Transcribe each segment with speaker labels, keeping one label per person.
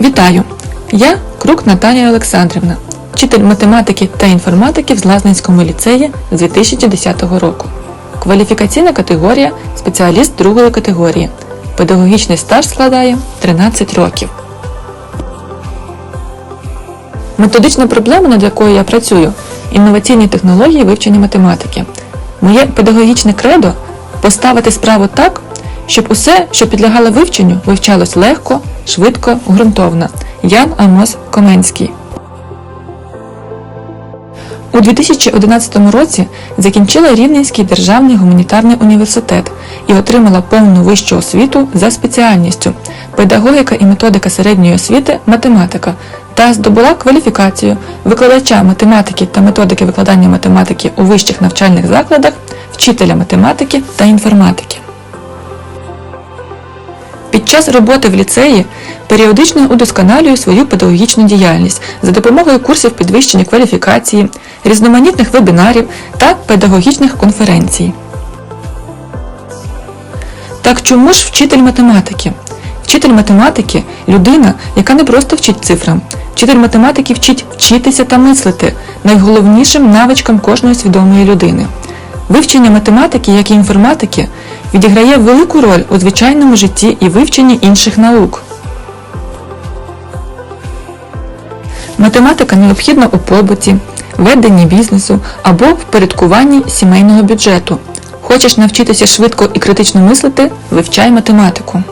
Speaker 1: Вітаю! Я Крук Наталія Олександрівна, вчитель математики та інформатики в Злазненському ліцеї з 2010 року. Кваліфікаційна категорія спеціаліст другої категорії. Педагогічний стаж складає 13 років. Методична проблема, над якою я працюю інноваційні технології вивчення математики. Моє педагогічне кредо поставити справу так, щоб усе, що підлягало вивченню, вивчалось легко, швидко, ґрунтовно. Ян Амос Коменський. У 2011 році закінчила Рівненський державний гуманітарний університет і отримала повну вищу освіту за спеціальністю педагогіка і методика середньої освіти математика та здобула кваліфікацію викладача математики та методики викладання математики у вищих навчальних закладах, вчителя математики та інформатики. Час роботи в ліцеї періодично удосконалюю свою педагогічну діяльність за допомогою курсів підвищення кваліфікації, різноманітних вебінарів та педагогічних конференцій. Так чому ж вчитель математики? Вчитель математики людина, яка не просто вчить цифрам. Вчитель математики вчить вчитися та мислити найголовнішим навичкам кожної свідомої людини. Вивчення математики, як і інформатики, відіграє велику роль у звичайному житті і вивченні інших наук. Математика необхідна у побуті, веденні бізнесу або впорядкуванні сімейного бюджету. Хочеш навчитися швидко і критично мислити – вивчай математику.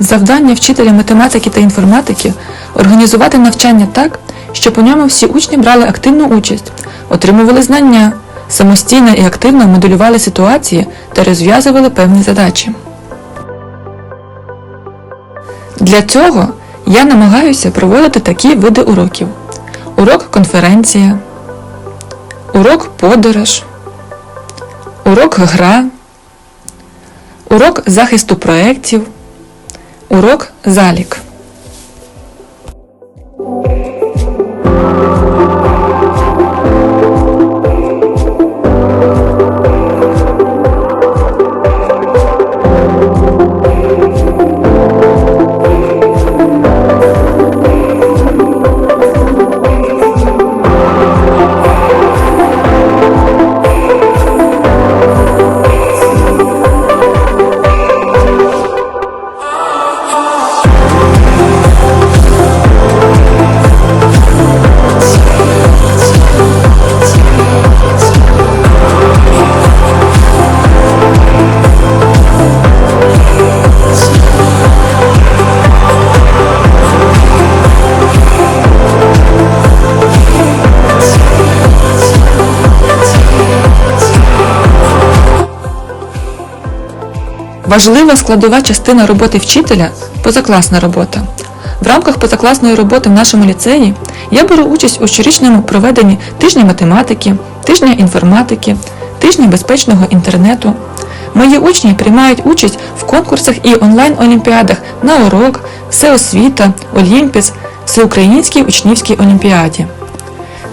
Speaker 1: Завдання вчителя математики та інформатики організувати навчання так, щоб у ньому всі учні брали активну участь, отримували знання, самостійно і активно моделювали ситуації та розв'язували певні задачі. Для цього я намагаюся проводити такі види уроків: урок конференція, урок подорож, урок гра, урок захисту проєктів, урок залік. Важлива складова частина роботи вчителя позакласна робота. В рамках позакласної роботи в нашому ліцеї я беру участь у щорічному проведенні тижня математики, тижня інформатики, тижня безпечного інтернету. Мої учні приймають участь в конкурсах і онлайн-олімпіадах на урок, всеосвіта, Олімпіс, Всеукраїнській учнівській олімпіаді.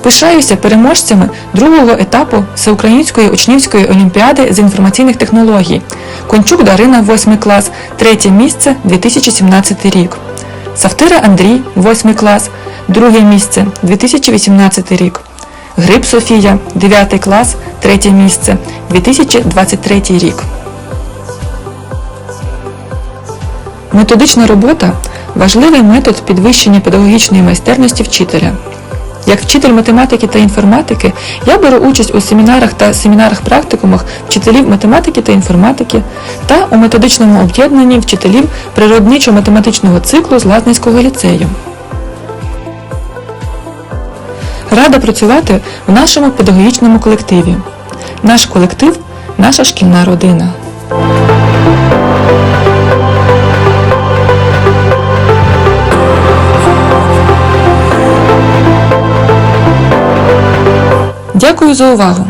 Speaker 1: Пишаюся переможцями другого етапу Всеукраїнської учнівської олімпіади з інформаційних технологій. Кончук Дарина, 8 клас, третє місце 2017 рік. Савтира Андрій, 8 клас, друге місце 2018 рік. Гриб Софія, 9 клас, третє місце 2023 рік. Методична робота важливий метод підвищення педагогічної майстерності вчителя. Як вчитель математики та інформатики я беру участь у семінарах та семінарах-практикумах вчителів математики та інформатики та у методичному об'єднанні вчителів природничо-математичного циклу з Лазненського ліцею. Рада працювати в нашому педагогічному колективі. Наш колектив наша шкільна родина. Дякую за увагу!